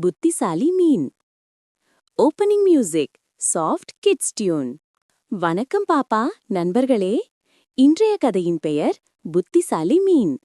புத்திசாலி மீன். Opening music soft kids tune வணக்கம் பாப்பா நண்பர்களே. இன்றைய கதையின் பெயர் புத்திசாலி மீன்.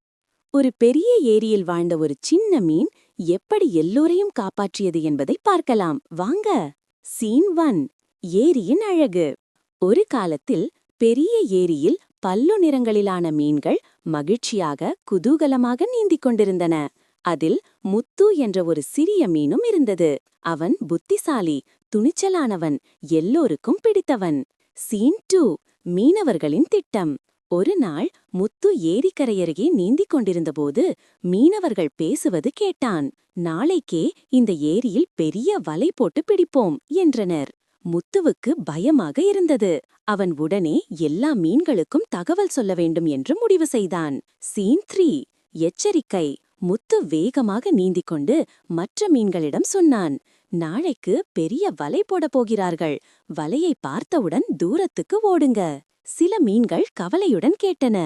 ஒரு பெரிய ஏரியில் வாழ்ந்த ஒரு சின்ன மீன் எப்படி எல்லோரையும் காப்பாற்றியது என்பதை பார்க்கலாம். வாங்க சீன் ஒன் ஏரியின் அழகு. ஒரு காலத்தில் பெரிய ஏரியில் பல்லு நிறங்களிலான மீன்கள் மகிழ்ச்சியாக குதூகலமாக நீந்திக் கொண்டிருந்தன. அதில் முத்து என்ற ஒரு சிறிய மீனும் இருந்தது. அவன் புத்திசாலி துணிச்சலானவன் எல்லோருக்கும் பிடித்தவன். சீன் டூ மீனவர்களின் திட்டம். ஒரு நாள் முத்து ஏரிக்கரையருகே நீந்திக் கொண்டிருந்தபோது மீனவர்கள் பேசுவது கேட்டான். நாளைக்கே இந்த ஏரியில் பெரிய வலை போட்டு பிடிப்போம் என்றனர். முத்துவுக்கு பயமாக இருந்தது. அவன் உடனே எல்லா மீன்களுக்கும் தகவல் சொல்ல வேண்டும் என்று முடிவு செய்தான். சீன் த்ரீ எச்சரிக்கை. முத்து வேகமாக நீந்திக் கொண்டு மற்ற மீன்களிடம் சொன்னான். நாளைக்கு பெரிய வலை போடப் போகிறார்கள். வலையை பார்த்தவுடன் தூரத்துக்கு ஓடுங்க. சில மீன்கள் கவலையுடன் கேட்டன.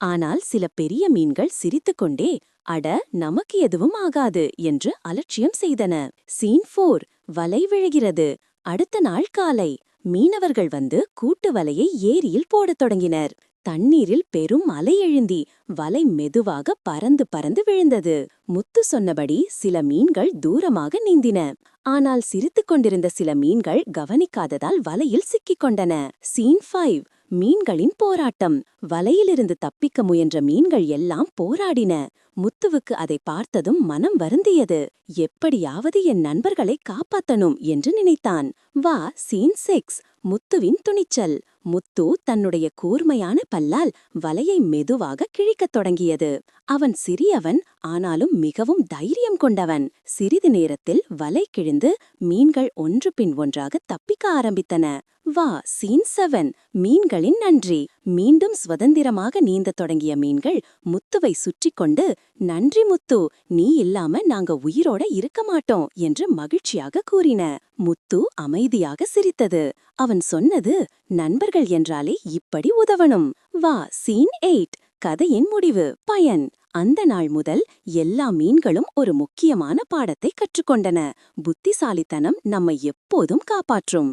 ஆனால் சில பெரிய மீன்கள் சிரித்துக்கொண்டே அட நமக்கு எதுவும் ஆகாது என்று அலட்சியம் செய்தன. சீன் ஃபோர் வலை விழுகிறது. அடுத்த நாள் காலை. மீனவர்கள் வந்து கூட்டு வலையை ஏரியில் போடத் தொடங்கினர். தண்ணீரில் பெரும் அலை எழுந்தி வலை மெதுவாக பறந்து பறந்து விழுந்தது. முத்து சொன்னபடி சில மீன்கள் தூரமாக நீந்தின. ஆனால் சிரித்துக் கொண்டிருந்த சில மீன்கள் கவனிக்காததால் வலையில் சிக்கிக் கொண்டன. சீன் ஃபைவ் மீன்களின் போராட்டம். வலையிலிருந்து தப்பிக்க முயன்ற மீன்கள் எல்லாம் போராடின. முத்துவுக்கு அதை பார்த்ததும் மனம் வருந்தியது. எப்படியாவது என் நண்பர்களை காப்பாத்தணும் என்று நினைத்தான். வா சீன் சிக்ஸ் முத்துவின் துணிச்சல். முத்து தன்னுடைய கூர்மையான பல்லால் வலையை மெதுவாக கிழிக்கத் தொடங்கியது. அவன் சிறியவன் ஆனாலும் மிகவும் தைரியம் கொண்டவன். சிறிது நேரத்தில் வலை கிழிந்து மீன்கள் ஒன்று பின் ஒன்றாக தப்பிக்க ஆரம்பித்தன. வா சீன் செவன். மீன்களின் நன்றி. மீண்டும் சுதந்திரமாக நீந்தத் தொடங்கிய மீன்கள் முத்துவை சுற்றி கொண்டு நன்றி முத்து. நீ இல்லாம நாங்க உயிரோட இருக்க மாட்டோம் என்று மகிழ்ச்சியாக கூறின. முத்து அமைதியாக சிரித்தது. அவன் சொன்னது நண்பர்கள் என்றாலே இப்படி உதவணும். வா சீன் எயிட் கதையின் முடிவு பயன். அந்த நாள் முதல் எல்லா மீன்களும் ஒரு முக்கியமான பாடத்தை கற்றுக்கொண்டன. புத்திசாலித்தனம் நம்மை எப்போதும் காப்பாற்றும்.